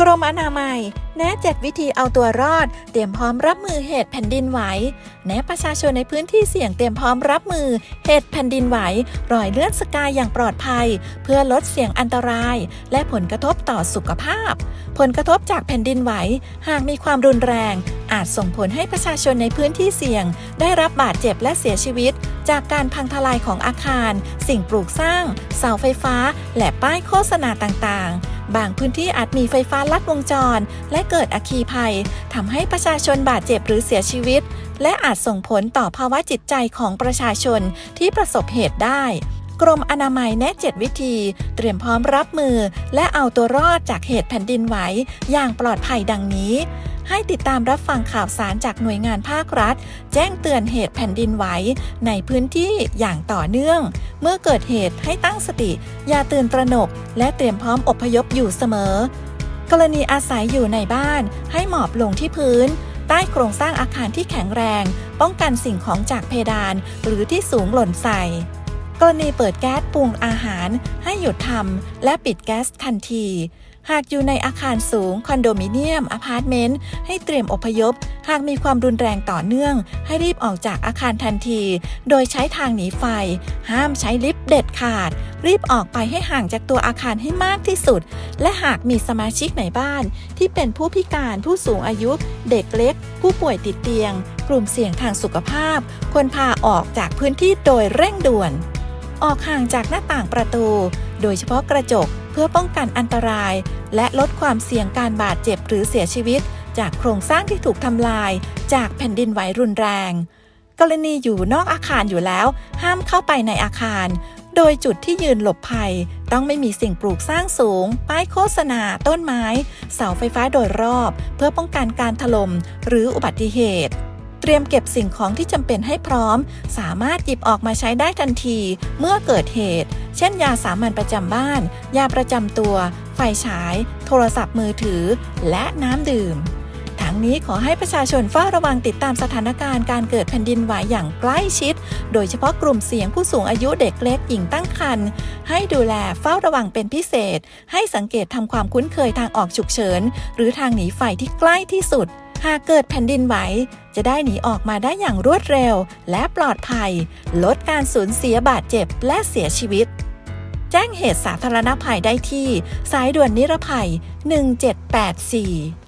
กรมอนามัย แนะเจ็ดวิธีเอาตัวรอด เตรียมพร้อมรับมือเหตุแผ่นดินไหว แนะประชาชนในพื้นที่เสี่ยงเตรียมพร้อมรับมือ เหตุแผ่นดินไหว รอยเลื่อนสกายอย่างปลอดภัย เพื่อลดเสี่ยงอันตราย และผลกระทบต่อสุขภาพ ผลกระทบจากแผ่นดินไหว หากมีความรุนแรง อาจส่งผลให้ประชาชนในพื้นที่เสี่ยง ได้รับบาดเจ็บและเสียชีวิต จากการพังทลายของอาคาร สิ่งปลูกสร้าง เสาไฟฟ้า และป้ายโฆษณาต่างๆ บางพื้นที่อาจมีไฟฟ้าลัดวงจร และเกิดอัคคีภัยทำให้ประชาชนบาดเจ็บหรือเสียชีวิต และอาจส่งผลต่อภาวะจิตใจของประชาชนที่ประสบเหตุได้ กรมอนามัยแนะ 7 วิธี เตรียมพร้อมรับมือ และเอาตัวรอดจากเหตุแผ่นดินไหวอย่างปลอดภัยดังนี้ ให้ติดตามรับฟังข่าวสารจากหน่วยงานภาครัฐ แจ้งเตือนเหตุแผ่นดินไหวในพื้นที่อย่างต่อเนื่อง เมื่อเกิดเหตุให้ตั้งสติ อย่าตื่นตระหนก และเตรียมพร้อมอพยพอยู่เสมอ กรณีอาศัยอยู่ในบ้าน ให้หมอบลงที่พื้น ใต้โครงสร้างอาคารที่แข็งแรง ป้องกันสิ่งของจากเพดาน หรือที่สูงหล่นใส่ กรณีเปิดแก๊สปรุงอาหารให้หยุดทำและปิดแก๊สทันที หากอยู่ในอาคารสูง คอนโดมิเนียม อพาร์ตเมนต์ ให้เตรียมอพยพ หากมีความรุนแรงต่อเนื่อง ให้รีบออกจากอาคารทันที โดยใช้ทางหนีไฟ ห้ามใช้ลิฟต์เด็ดขาด รีบออกไปให้ห่างจากตัวอาคารให้มากที่สุด และหากมีสมาชิกในบ้าน ที่เป็นผู้พิการผู้สูงอายุ เด็กเล็ก ผู้ป่วยติดเตียง กลุ่มเสี่ยงทางสุขภาพ ควรพาออกจากพื้นที่โดยเร่งด่วน ออกห่างจากหน้าต่างประตู โดยเฉพาะกระจกเพื่อป้องกันอันตราย และลดความเสี่ยงการบาดเจ็บหรือเสียชีวิต จากโครงสร้างที่ถูกทำลาย จากแผ่นดินไหวรุนแรง กรณีอยู่นอกอาคารอยู่แล้ว ห้ามเข้าไปในอาคาร โดยจุดที่ยืนหลบภัย ต้องไม่มีสิ่งปลูกสร้างสูง ป้ายโฆษณา ต้นไม้ เสาไฟฟ้าโดยรอบ เพื่อป้องกันการถล่มหรืออุบัติเหตุ เตรียมเก็บสิ่งของที่จำเป็นให้พร้อม สามารถหยิบออกมาใช้ได้ทันที เมื่อเกิดเหตุ เช่น ยาสามัญประจำบ้าน ยาประจำตัว ไฟฉาย โทรศัพท์มือถือ และน้ำดื่มทั้งนี้ขอให้ประชาชนเฝ้าระวังติดตามสถานการณ์การเกิดแผ่นดินไหวอย่างใกล้ชิด โดยเฉพาะกลุ่มเสี่ยงผู้สูงอายุเด็กเล็กหญิงตั้งครรภ์ให้ดูแลเฝ้าระวังเป็นพิเศษ ให้สังเกตทำความคุ้นเคยทางออกฉุกเฉิน หรือทางหนีไฟที่ใกล้ที่สุด หากเกิดแผ่นดินไหว จะได้หนีออกมาได้อย่างรวดเร็ว และปลอดภัย ลดการสูญเสียบาดเจ็บและเสียชีวิต แจ้งเหตุสาธารณภัยได้ที่ สายด่วนนิรภัย 1784